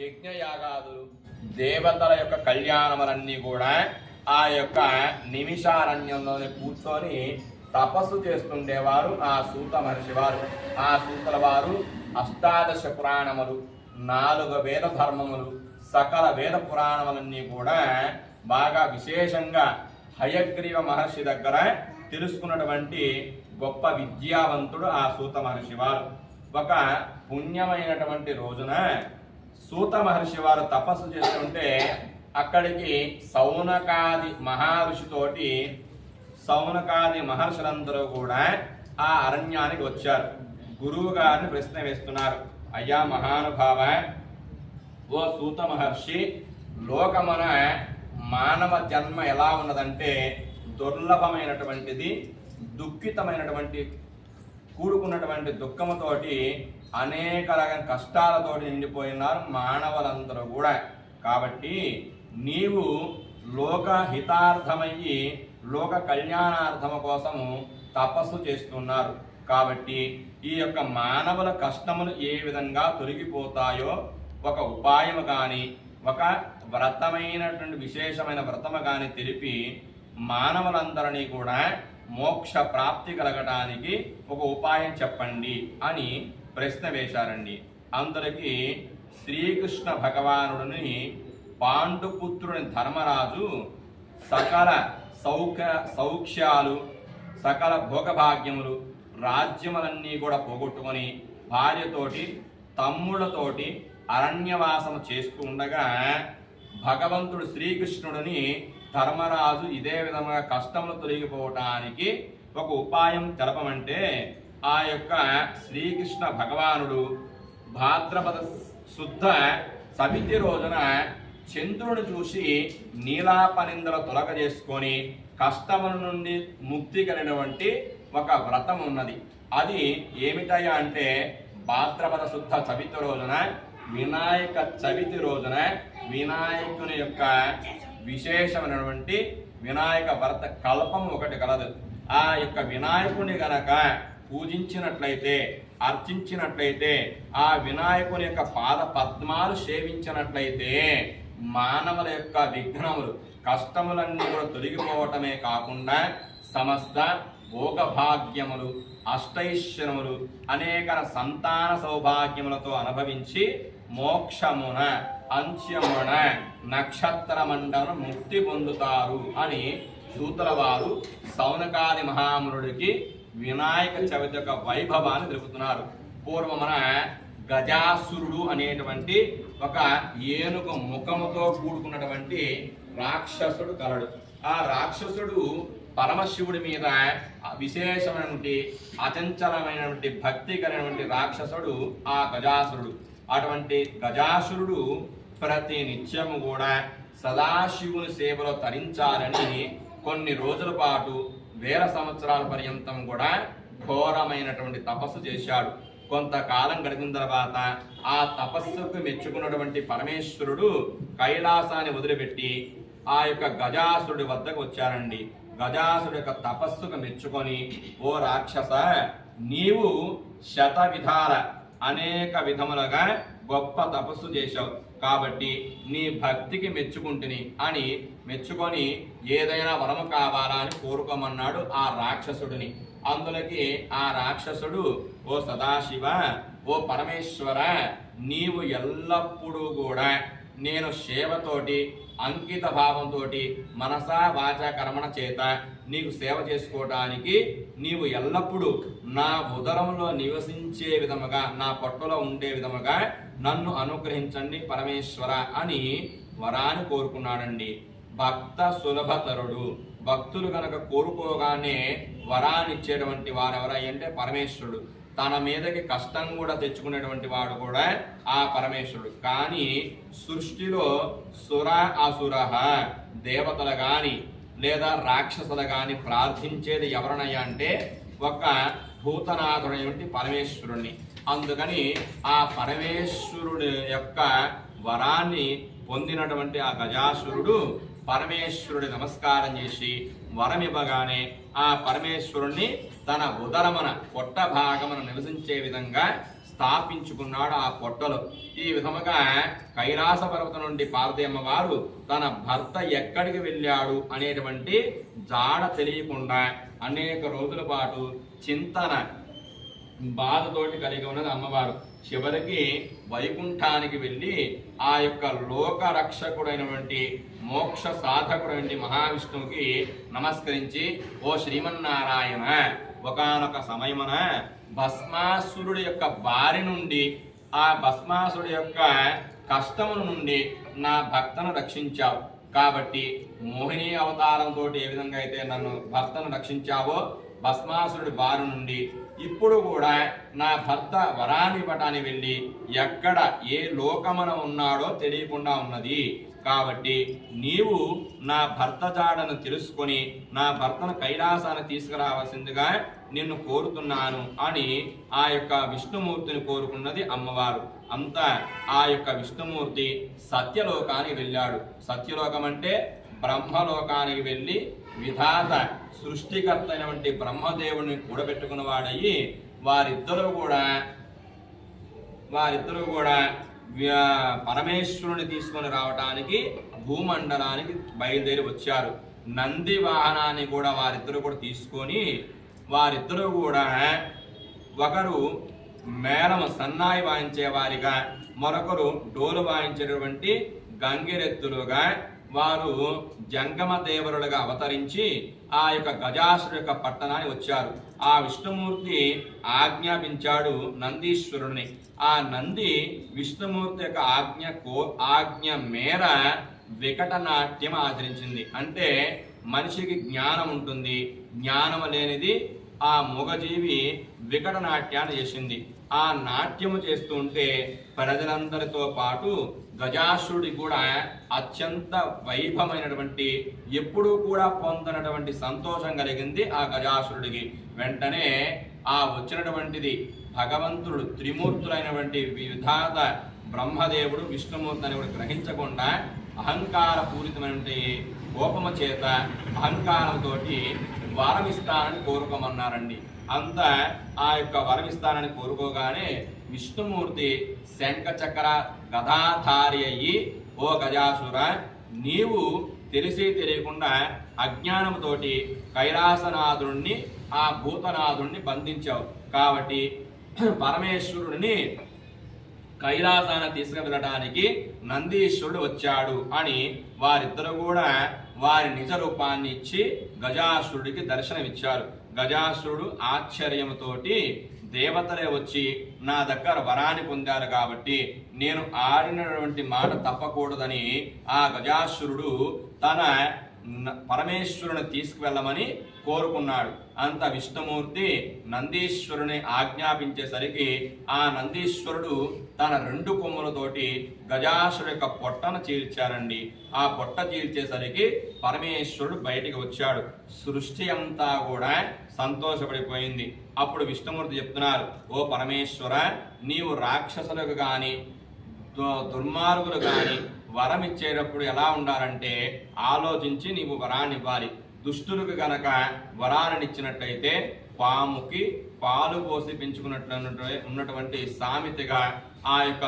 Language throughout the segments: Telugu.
యజ్ఞయాగాదులు. దేవతల యొక్క కళ్యాణములన్నీ కూడా ఆ యొక్క నిమిషారణ్యంలోనే కూర్చొని తపస్సు చేస్తుండేవారు ఆ సూత మహర్షి వారు. ఆ సూతల వారు అష్టాదశ పురాణములు నాలుగు వేద ధర్మములు సకల వేద పురాణములన్నీ కూడా బాగా విశేషంగా హయగ్రీవ మహర్షి దగ్గర తెలుసుకున్నటువంటి గొప్ప విద్యావంతుడు ఆ సూత మహర్షి వారు. ఒక పుణ్యమైనటువంటి రోజున సూత మహర్షి వారు తపస్సు చేస్తుంటే అక్కడికి సౌనకాది మహర్షితోటి సౌనకాది మహర్షులందరూ కూడా ఆ అరణ్యానికి వచ్చారు. గురువు గారిని ప్రశ్న వేస్తున్నారు. అయ్యా మహానుభావ ఓ సూత మహర్షి లోకమున మానవ జన్మ ఎలా ఉన్నదంటే దుర్లభమైనటువంటిది దుఃఖితమైనటువంటి కూడుకున్నటువంటి దుఃఖముతోటి అనేక రకం కష్టాలతోటి నిండిపోయినారు మానవులందరూ కూడా. కాబట్టి నీవు లోక హితార్థమయ్యి లోక కళ్యాణార్థము కోసము తపస్సు చేస్తున్నారు. కాబట్టి ఈ యొక్క మానవుల కష్టములు ఏ విధంగా తొలగిపోతాయో ఒక ఉపాయము కానీ ఒక వ్రతమైనటువంటి విశేషమైన వ్రతము కానీ తెలిపి మానవులందరినీ కూడా మోక్ష ప్రాప్తి కలగటానికి ఒక ఉపాయం చెప్పండి అని ప్రశ్న వేశారండి. అందరికీ శ్రీకృష్ణ భగవానుడిని పాండుపుత్రుని ధర్మరాజు సకల సౌఖ్య సౌఖ్యాలు సకల భోగభాగ్యములు రాజ్యములన్నీ కూడా పోగొట్టుకొని భార్యతోటి తమ్ముళ్ళతోటి అరణ్యవాసం చేస్తూ ఉండగా భగవంతుడు శ్రీకృష్ణుడిని ధర్మరాజు ఇదే విధంగా కష్టములు తొలగిపోవటానికి ఒక ఉపాయం తెలపమంటే ఆ యొక్క శ్రీకృష్ణ భగవానుడు భాద్రపద శుద్ధ సవితి రోజున చంద్రుని చూసి నీలాపనిందలు తొలగజేసుకొని కష్టముల నుండి ముక్తి కలిగినటువంటి ఒక వ్రతం ఉన్నది. అది ఏమిటయ్యా అంటే భాద్రపద శుద్ధ చవితి రోజున వినాయక చవితి రోజున వినాయకుని యొక్క విశేషమైనటువంటి వినాయక వ్రత కల్పం ఒకటి కలదు. ఆ యొక్క వినాయకుని గనక పూజించినట్లయితే అర్చించినట్లయితే ఆ వినాయకుని యొక్క పాద పద్మాలు సేవించినట్లయితే మానవుల యొక్క విఘ్నములు కష్టములన్నీ కూడా తొలగిపోవటమే కాకుండా సమస్త భోగభాగ్యములు అష్టైశ్వరములు అనేక సంతాన సౌభాగ్యములతో అనుభవించి మోక్షమున అంత్యమున నక్షత్ర మండలం ముక్తి పొందుతారు అని సూతుల వారు సౌనకాది మహామునుడికి వినాయక చవితి యొక్క వైభవాన్ని తెలుపుతున్నారు. పూర్వమున గజాసురుడు అనేటువంటి ఒక ఏనుగు ముఖముతో కూడుకున్నటువంటి రాక్షసుడు కలడు. ఆ రాక్షసుడు పరమశివుడి మీద విశేషమైనటువంటి అచంచలమైనటువంటి భక్తి కలిగినటువంటి రాక్షసుడు ఆ గజాసురుడు. అటువంటి గజాసురుడు ప్రతి నిత్యము కూడా సదాశివుని సేవలో తరించాలని కొన్ని రోజుల పాటు వేల సంవత్సరాల పర్యంతం కూడా ఘోరమైనటువంటి తపస్సు చేశాడు. కొంతకాలం గడిపిన తర్వాత ఆ తపస్సుకు మెచ్చుకున్నటువంటి పరమేశ్వరుడు కైలాసాన్ని వదిలిపెట్టి ఆ యొక్క గజాసురుడి వద్దకు వచ్చారండి. గజాసుడు యొక్క తపస్సుకు మెచ్చుకొని ఓ రాక్షస నీవు శత విధాల అనేక విధములుగా గొప్ప తపస్సు చేశావు. కాబట్టి నీ భక్తికి మెచ్చుకుంటుని అని మెచ్చుకొని ఏదైనా వరము కావాలా అని కోరుకోమన్నాడు ఆ రాక్షసుడిని. అందులోకి ఆ రాక్షసుడు ఓ సదాశివ ఓ పరమేశ్వర నీవు ఎల్లప్పుడూ కూడా నేను సేవతోటి అంకిత భావంతో మనసా వాచ కర్మణ చేత నీకు సేవ చేసుకోవటానికి నీవు ఎల్లప్పుడూ నా ఉదరంలో నివసించే విధముగా నా పొట్టలో ఉండే విధముగా నన్ను అనుగ్రహించండి పరమేశ్వర అని వరాన్ని కోరుకున్నాడండి. భక్త సులభతరుడు. భక్తులు కనుక కోరుకోగానే వరాన్ని ఇచ్చేటువంటి వారెవరై అంటే పరమేశ్వరుడు. తన మీదకి కష్టం కూడా తెచ్చుకునేటువంటి వాడు కూడా ఆ పరమేశ్వరుడు. కానీ సృష్టిలో సుర అసుర దేవతలు కానీ లేదా రాక్షసులు కానీ ప్రార్థించేది ఎవరినయ్యా అంటే ఒక భూతనాథుడైనటువంటి పరమేశ్వరుణ్ణి. అందుకని ఆ పరమేశ్వరుడు యొక్క వరాన్ని పొందినటువంటి ఆ గజాసురుడు పరమేశ్వరుడి నమస్కారం చేసి వరం ఇవ్వగానే ఆ పరమేశ్వరుణ్ణి తన ఉదరమున పొట్ట భాగమున నివసించే విధంగా స్థాపించుకున్నాడు ఆ పొట్టలో. ఈ విధముగా కైలాస పర్వతం నుండి పార్వతమ్మ వారు తన భర్త ఎక్కడికి వెళ్ళాడు అనేటువంటి జాడ తెలియకుండా అనేక రోజుల పాటు చింతన బాధతోటి కలిగి ఉన్నది అమ్మవారు. చివరికి వైకుంఠానికి వెళ్ళి ఆ యొక్క లోక రక్షకుడైనటువంటి మోక్ష సాధకుడైన మహావిష్ణువుకి నమస్కరించి ఓ శ్రీమన్నారాయణ ఒకానొక సమయమున భస్మాసురుడి యొక్క బారి నుండి ఆ భస్మాసురుడి యొక్క కష్టముల నుండి నా భక్తను రక్షించావు. కాబట్టి మోహిని అవతారంతో ఏ విధంగా అయితే నన్ను భర్తను రక్షించావో భస్మాసురుడి బారి నుండి ఇప్పుడు కూడా నా భర్త వరాన్ని ఇవ్వటానికి వెళ్ళి ఎక్కడ ఏ లోకమన ఉన్నాడో తెలియకుండా ఉన్నది. కాబట్టి నీవు నా భర్త జాడను తెలుసుకొని నా భర్తను కైలాసాన్ని తీసుకురావాల్సిందిగా నిన్ను కోరుతున్నాను అని ఆ యొక్క విష్ణుమూర్తిని కోరుకున్నది అమ్మవారు. అంతా ఆ యొక్క విష్ణుమూర్తి సత్యలోకానికి వెళ్ళాడు. సత్యలోకం అంటే బ్రహ్మలోకానికి వెళ్ళి విధాత సృష్టికర్త అయినటువంటి బ్రహ్మదేవుని కూడబెట్టుకున్న వాడయ్యి వారిద్దరూ కూడా వారిద్దరూ కూడా పరమేశ్వరుని తీసుకొని రావటానికి భూమండలానికి బయలుదేరి వచ్చారు. నంది వాహనాన్ని కూడా వారిద్దరూ కూడా తీసుకొని వారిద్దరూ కూడా ఒకరు మేళం సన్నాయి వాయించే వారిగా మరొకరు డోలు వాయించేటటువంటి గంగిరెత్తులుగా వారు జంగమ దేవరులుగా అవతరించి ఆ యొక్క గజాసుడు యొక్క పట్టణానికి వచ్చారు. ఆ విష్ణుమూర్తి ఆజ్ఞాపించాడు నందీశ్వరుని ఆ నంది విష్ణుమూర్తి యొక్క ఆజ్ఞ కో ఆజ్ఞ మేర వికట నాట్యం ఆచరించింది. అంటే మనిషికి జ్ఞానం ఉంటుంది. జ్ఞానం లేనిది ఆ మూగజీవి వికట నాట్యాన్ని చేసింది. ఆ నాట్యము చేస్తుంటే ప్రజలందరితో పాటు గజాసుడి కూడా అత్యంత వైభవమైనటువంటి ఎప్పుడూ కూడా పొందనటువంటి సంతోషం కలిగింది ఆ గజాసురుడికి. వెంటనే ఆ వచ్చినటువంటిది భగవంతుడు త్రిమూర్తులైనటువంటి విధాత బ్రహ్మదేవుడు విష్ణుమూర్తి అని కూడా గ్రహించకుండా అహంకార పూరితమైనటువంటి కోపము చేత వరం వరమిస్తానని కోరుకోమన్నారండి. అంత ఆ యొక్క వరమిస్తానని కోరుకోగానే విష్ణుమూర్తి శంఖ చక్ర గదాధారి అయ్యి ఓ గజాసుర నీవు తెలిసి తెలియకుండా అజ్ఞానంతోటి కైలాసనాథుణ్ణి ఆ భూతనాథుణ్ణి బంధించావు. కాబట్టి పరమేశ్వరుడిని కైలాసాన్ని తీసుకువెళ్ళడానికి నందీశ్వరుడు వచ్చాడు అని వారిద్దరు కూడా వారి నిజ రూపాన్ని ఇచ్చి గజాసురుడికి దర్శనమిచ్చారు. గజాసురుడు ఆశ్చర్యముతోటి దేవతలే వచ్చి నా దగ్గర వరాన్ని పొందారు కాబట్టి నేను ఆడినటువంటి మాట తప్పకూడదని ఆ గజాసురుడు తన పరమేశ్వరుని తీసుకువెళ్ళమని కోరుకున్నాడు. అంత విష్ణుమూర్తి నందీశ్వరుని ఆజ్ఞాపించేసరికి ఆ నందీశ్వరుడు తన రెండు కొమ్ములతోటి గజాసురుడు యొక్క పొట్టను చీల్చారండి. ఆ పొట్ట చీల్చేసరికి పరమేశ్వరుడు బయటికి వచ్చాడు. సృష్టి అంతా కూడా సంతోషపడిపోయింది. అప్పుడు విష్ణుమూర్తి చెప్తున్నారు ఓ పరమేశ్వర నీవు రాక్షసులకు కానీ దు- దుర్మార్గులు కానీ వరం ఇచ్చేటప్పుడు ఎలా ఉండాలంటే ఆలోచించి నీవు వరాన్ని ఇవ్వాలి దుష్టులకు గనక వరాలను ఇచ్చినట్టయితే పాముకి పాలు పోసి పెంచుకున్నట్లు ఉన్నటువంటి సామెతగా ఆ యొక్క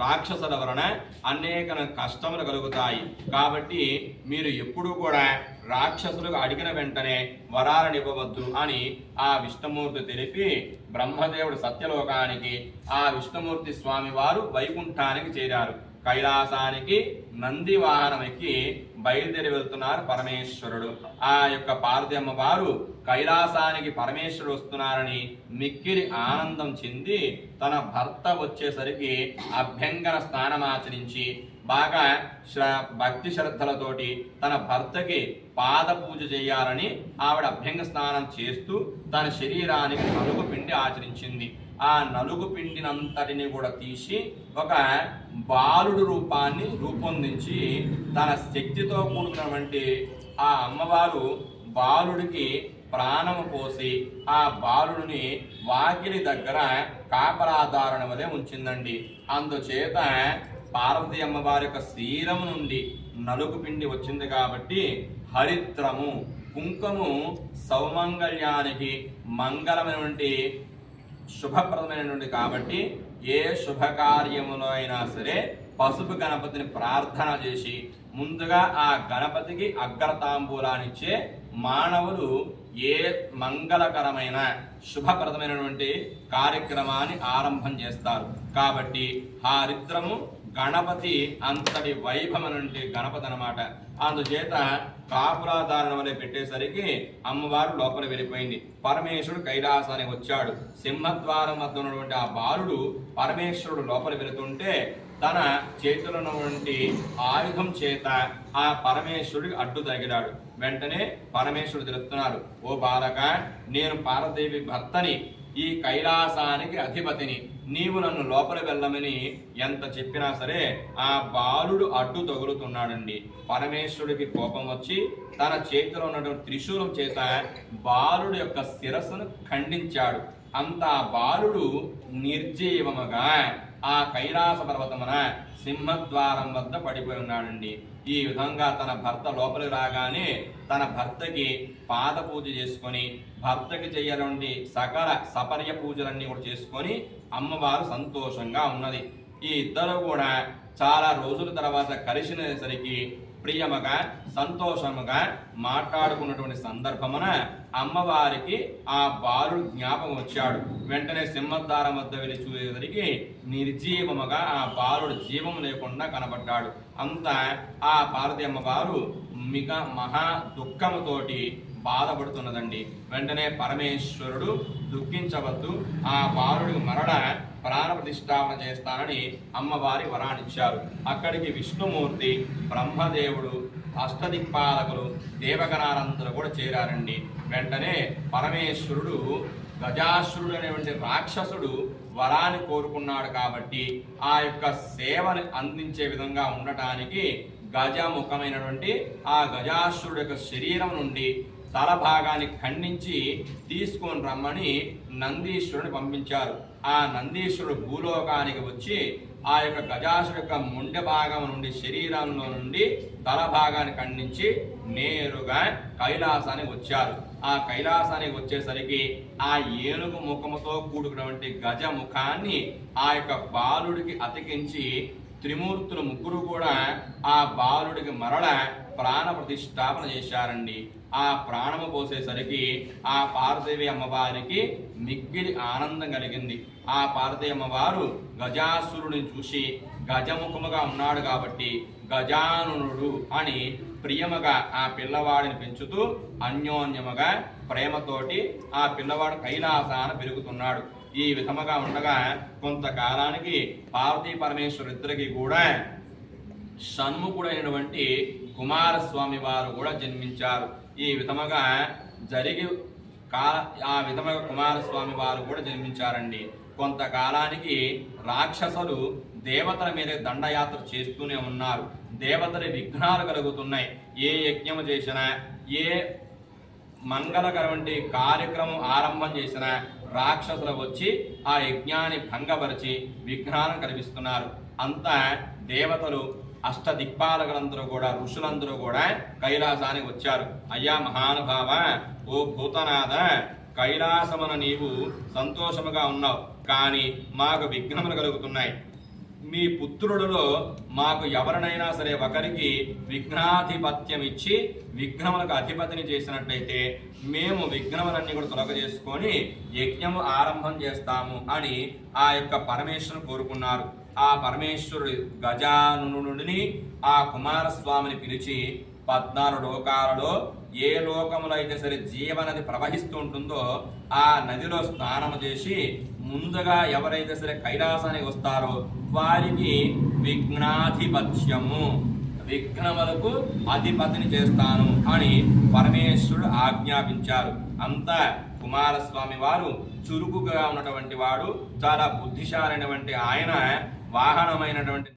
రాక్షసుల వలన అనేక కష్టములు కలుగుతాయి. కాబట్టి మీరు ఎప్పుడూ కూడా రాక్షసులకు అడిగిన వెంటనే వరాలను ఇవ్వవద్దు అని ఆ విష్ణుమూర్తి తెలిపి బ్రహ్మదేవుడు సత్యలోకానికి ఆ విష్ణుమూర్తి స్వామి వారు వైకుంఠానికి చేరారు. కైలాసానికి నంది బయలుదేరి వెళ్తున్నారు పరమేశ్వరుడు. ఆ యొక్క పార్థమ్మ వారు కైలాసానికి పరమేశ్వరుడు వస్తున్నారని మిక్కిలి ఆనందం చెంది తన భర్త వచ్చేసరికి అభ్యంగన స్నానమాచరించి బాగా శ్ర- భక్తి శ్రద్ధలతోటి తన భర్తకి పాద పూజ చేయాలని ఆవిడ అభ్యంగ స్నానం చేస్తూ తన శరీరానికి నలుగు పిండి ఆచరించింది. ఆ నలుగు పిండినంతటిని కూడా తీసి ఒక బాలుడు రూపాన్ని రూపొందించి తన శక్తితో కూడుకున్నటువంటి ఆ అమ్మవారు బాలుడికి ప్రాణము పోసి ఆ బాలుడిని వాకిలి దగ్గర కాపరాధారణ వలె ఉంచిందండి. అందుచేత పార్వతి అమ్మవారి యొక్క శరీరం నుండి నలుగు పిండి వచ్చింది కాబట్టి హరిత్రము కుంకుము సౌమంగళ్యానికి మంగళమైనటువంటి శుభప్రదమైనటువంటి కాబట్టి ఏ శుభకార్యములో అయినా సరే పసుపు గణపతిని ప్రార్థన చేసి ముందుగా ఆ గణపతికి అగ్రతాంబూలానిచ్చే మానవులు ఏ మంగళకరమైన శుభప్రదమైనటువంటి కార్యక్రమాన్ని ఆరంభం చేస్తారు. కాబట్టి ఆ గణపతి అంతటి వైభవం అంటే గణపతి అన్నమాట. అందుచేత కాపురాధారణం అనే పెట్టేసరికి అమ్మవారు లోపల వెళ్ళిపోయింది. పరమేశ్వరుడు కైలాసానికి వచ్చాడు. సింహద్వారం వద్ద ఉన్నటువంటి ఆ బాలుడు పరమేశ్వరుడు లోపల వెళుతుంటే తన చేతిలో ఉన్నటువంటి ఆయుధం చేత ఆ పరమేశ్వరుడికి అడ్డు తగిలాడు. వెంటనే పరమేశ్వరుడు తెలుస్తున్నాడు ఓ బాలక నేను పార్వదేవి భర్తని ఈ కైలాసానికి అధిపతిని నీవు నన్ను లోపల వెళ్ళమని ఎంత చెప్పినా సరే ఆ బాలుడు అడ్డు తగులుతున్నాడండి. పరమేశ్వరుడికి కోపం వచ్చి తన చేతిలో ఉన్నటువంటి త్రిశూలం చేత బాలుడు యొక్క శిరస్సును ఖండించాడు. అంత ఆ బాలుడు నిర్జీవముగా ఆ కైలాస పర్వతమున సింహద్వారం వద్ద పడిపోయి ఉన్నాడండి. ఈ విధంగా తన భర్త లోపలి రాగానే తన భర్తకి పాద పూజ చేసుకొని భర్తకి చేయాలండి సకల సపర్య పూజలన్నీ కూడా చేసుకొని అమ్మవారు సంతోషంగా ఉన్నది. ఈ ఇద్దరు కూడా చాలా రోజుల తర్వాత కలిసినసరికి ప్రియముగా సంతోషముగా మాట్లాడుకున్నటువంటి సందర్భమున అమ్మవారికి ఆ బాలుడు జ్ఞాపకం వచ్చాడు. వెంటనే సింహద్వారం వద్ద వెళ్ళి చూసేసరికి నిర్జీవముగా ఆ బాలుడు జీవం లేకుండా కనబడ్డాడు. అంతా ఆ పార్వతి అమ్మవారు మిగ మహా దుఃఖముతోటి బాధపడుతున్నదండి. వెంటనే పరమేశ్వరుడు దుఃఖించవద్దు. ఆ బాలుడు మరణ ప్రాణ ప్రతిష్టాపన చేస్తానని అమ్మవారి వరానిచ్చారు అక్కడికి విష్ణుమూర్తి బ్రహ్మదేవుడు అష్టదిక్పాలకులు దేవగణాలందరూ కూడా చేరారండి. వెంటనే పరమేశ్వరుడు గజాసురుడు అనేటువంటి రాక్షసుడు వరాన్ని కోరుకున్నాడు కాబట్టి ఆ యొక్క సేవను అందించే విధంగా ఉండటానికి గజముఖమైనటువంటి ఆ గజాసురుడు యొక్క శరీరం నుండి తల భాగాన్ని ఖండించి తీసుకొని రమ్మని నందీశ్వరుని పంపించారు. ఆ నందీశ్వరుడు భూలోకానికి వచ్చి ఆ యొక్క గజాసుడు యొక్క ముండె భాగం నుండి శరీరంలో నుండి తల భాగాన్ని ఖండించి నేరుగా కైలాసానికి వచ్చారు. ఆ కైలాసానికి వచ్చేసరికి ఆ ఏనుగు ముఖముతో కూడుకున్నటువంటి గజ ముఖాన్ని ఆ యొక్క బాలుడికి అతికించి త్రిమూర్తులు ముగ్గురు కూడా ఆ బాలుడికి మరల ప్రాణ ప్రతిష్టాపన చేశారండి. ఆ ప్రాణము పోసేసరికి ఆ పార్వదేవి అమ్మవారికి మిక్కిలి ఆనందం కలిగింది. ఆ పార్థి అమ్మవారు గజాసురుని చూసి గజముఖముగా ఉన్నాడు కాబట్టి గజానునుడు అని ప్రియముగా ఆ పిల్లవాడిని పెంచుతూ అన్యోన్యముగా ప్రేమతోటి ఆ పిల్లవాడు కైలాసాన పెరుగుతున్నాడు. ఈ విధముగా ఉండగా కొంతకాలానికి పార్వతీ పరమేశ్వరిద్దరికి కూడా షణ్ముఖుడైనటువంటి కుమారస్వామి వారు కూడా జన్మించారు. ఈ విధముగా జరిగి కాల ఆ విధముగా కుమారస్వామి వారు కూడా జన్మించారండి. కొంతకాలానికి రాక్షసులు దేవతల మీద దండయాత్ర చేస్తూనే ఉన్నారు. దేవతల విఘ్నాలు కలుగుతున్నాయి. ఏ యజ్ఞము చేసినా ఏ మంగళకరవంటి కార్యక్రమం ఆరంభం చేసిన రాక్షసులు వచ్చి ఆ యజ్ఞాన్ని భంగపరిచి విఘ్నాలను కల్పిస్తున్నారు అంతా దేవతలు అష్ట దిక్పాలకులందరూ కూడా ఋషులందరూ కూడా కైలాసానికి వచ్చారు. అయ్యా మహానుభావ ఓ భూతనాథ కైలాసమున నీవు సంతోషముగా ఉన్నావు. కానీ మాకు విఘ్నములు కలుగుతున్నాయి. మీ పుత్రులలో మాకు ఎవరినైనా సరే ఒకరికి విఘ్నాధిపత్యం ఇచ్చి విఘ్నములకు అధిపతిని చేసినట్లయితే మేము విఘ్నములన్నీ కూడా తొలగజేసుకొని యజ్ఞము ఆరంభం చేస్తాము అని ఆ యొక్క పరమేశ్వరుని కోరుకున్నారు. ఆ పరమేశ్వరుడు గజానునుడిని ఆ కుమారస్వామిని పిలిచి పద్నాలుగు లోకాలలో ఏ లోకములో అయితే సరే జీవనది ప్రవహిస్తూ ఉంటుందో ఆ నదిలో స్నానము చేసి ముందుగా ఎవరైతే సరే కైలాసానికి వస్తారో వారికి విఘ్నాధిపత్యము. విఘ్నములకు అధిపతిని చేస్తాను అని పరమేశ్వరుడు ఆజ్ఞాపించారు. అంతా కుమారస్వామి వారు చురుకుగా ఉన్నటువంటి వాడు చాలా బుద్ధిశాలైనటువంటి ఆయన. వాహనమైనటువంటి